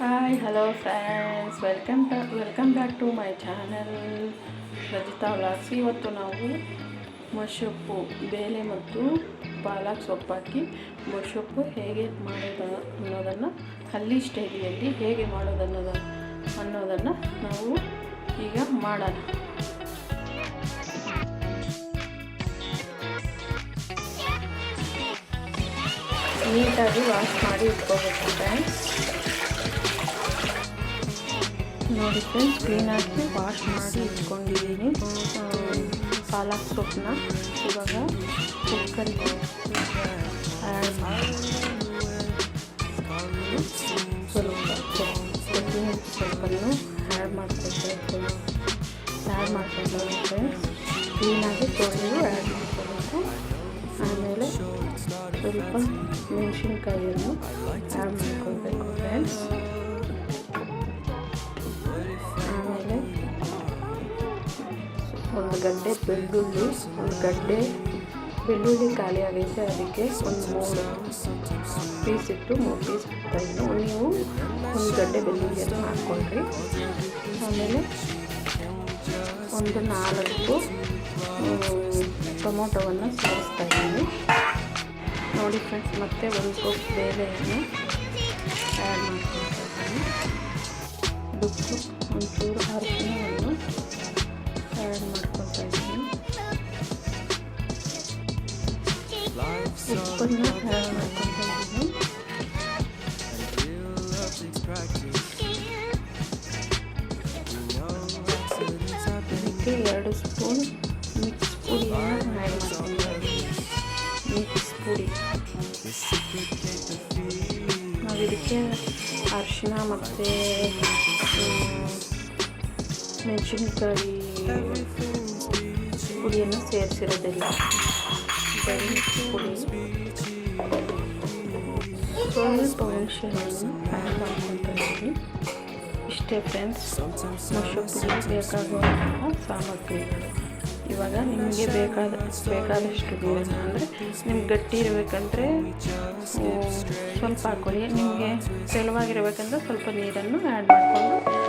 Hi hello friends welcome welcome back to my channel Rajitha vlogs ಇವತ್ತು ನಾವು ಮೊಸೊಪ್ಪು, ಬೇಳೆ ಮತ್ತು ಪಾಲಕ್ ಸೊಪ್ಪಾಕಿ ಮೊಸೊಪ್ಪು ಹೇಗೆ ಮಾಡೋದು ಅನ್ನೋದನ್ನು ಹಳ್ಳಿ ಸ್ಟೈಲಿಯಲ್ಲಿ ಹೇಗೆ ಮಾಡೋದನ್ನೋದ ಅನ್ನೋದನ್ನು ನಾವು ಈಗ ಮಾಡೋಣ. ನೀಟಾಗಿ ವಾಶ್ ಮಾಡಿ ಇಟ್ಕೋಬೇಕು ಫ್ರೆಂಡ್ಸ್ ನೋಡಿ ಫ್ರೆಂಡ್ಸ್ ಕ್ಲೀನಾಗಿ ವಾಶ್ ಮಾಡಿ ಇಟ್ಕೊಂಡಿದ್ದೀನಿ. ಪಾಲಕ್ ಸೊಪ್ಪನ್ನ ಇವಾಗ ಕುಕ್ಕರ್ಗೆ ಸ್ವಲ್ಪ ಕೊತ್ತಂಬರಿ ಸೊಪ್ಪನ್ನು ಆ್ಯಡ್ ಮಾಡ್ಕೊಳ್ಬೇಕು ಆ್ಯಡ್ ಮಾಡ್ಕೊಂಡು ಫ್ರೆಂಡ್ಸ್ ಕ್ಲೀನಾಗಿ ತೊಳೆದು ಆ್ಯಡ್ ಮಾಡ್ಕೋಬೇಕು ಆಮೇಲೆ ಸ್ವಲ್ಪ ಮೆಣಸಿನ್ಕಾಯಿಯನ್ನು ಒಂದು ಗಡ್ಡೆ ಬೆಳ್ಳುಳ್ಳಿ, ಒಂದು ಗಡ್ಡೆ ಬೆಳ್ಳುಳ್ಳಿ ಖಾಲಿ ಅದಕ್ಕೆ ಒಂದು ಮೂರು ಪೀಸ್ ಇಟ್ಟು, ಮೂರು ಪೀಸ್ ಇಟ್ಟು ನೀವು ಒಂದು ಗಡ್ಡೆ ಬೆಳ್ಳುಳ್ಳಿಯನ್ನು ಹಾಕ್ಕೊಂಡ್ರಿ ಆಮೇಲೆ ಒಂದು ನಾಲ್ಕು ಟೊಮೊಟೊವನ್ನು ಸೇರಿಸ್ತಾ ಇದ್ದೀನಿ. ನೋಡಿ ಫ್ರೆಂಡ್ಸ್, ಮತ್ತೆ ಒಂದು ಕಪ್ ಬೇಳೆಯನ್ನು ಆ್ಯಡ್ ಮಾಡ್ಕೊಳ್ತಾ ಇದ್ದೀನಿ. ಉಪ್ಪು ಒಂಚೂರು ಅರಿಶಿನವನ್ನು ಇದಕ್ಕೆ ಎರಡು ಸ್ಪೂನ್ ಮಿಕ್ಸ್ ಪುಡಿಯನ್ನು ಆ್ಯಡ್ ಮಾಡ್ಕೊತಾ ಮಿಕ್ಸ್ ಪುಡಿ. ನಾವು ಇದಕ್ಕೆ ಅರಿಶಿನ ಮತ್ತು ಮೆಣಸಿನ್ಕಾಯಿ ಪುಡಿಯನ್ನು ಸೇರಿಸಿರೋದಿಲ್ಲ. ಸ್ವಲ್ಪ ಹುಣಸೆಹಣ್ಣು ಆ್ಯಡ್ ಇದ್ದೀನಿ ಇಷ್ಟೇ ಫ್ರೆಂಡ್ಸ್ ಮೊಸೊಪ್ಪಿಗೆ ಬೇಕಾಗುವಂತಹ ಸಾಮಗ್ರಿಗಳು ಇವಾಗ ನಿಮಗೆ ಬೇಕಾದ ಬೇಕಾದಷ್ಟು ನೀರನ್ನು ಅಂದರೆ ನಿಮ್ಗೆ ಗಟ್ಟಿ ಇರಬೇಕಂದ್ರೆ ಸ್ವಲ್ಪ ಹಾಕ್ಕೊಳ್ಳಿ ನಿಮಗೆ ತೆಳುವಾಗಿರಬೇಕಂದ್ರೆ ಸ್ವಲ್ಪ ನೀರನ್ನು ಆ್ಯಡ್ ಮಾಡಿಕೊಂಡು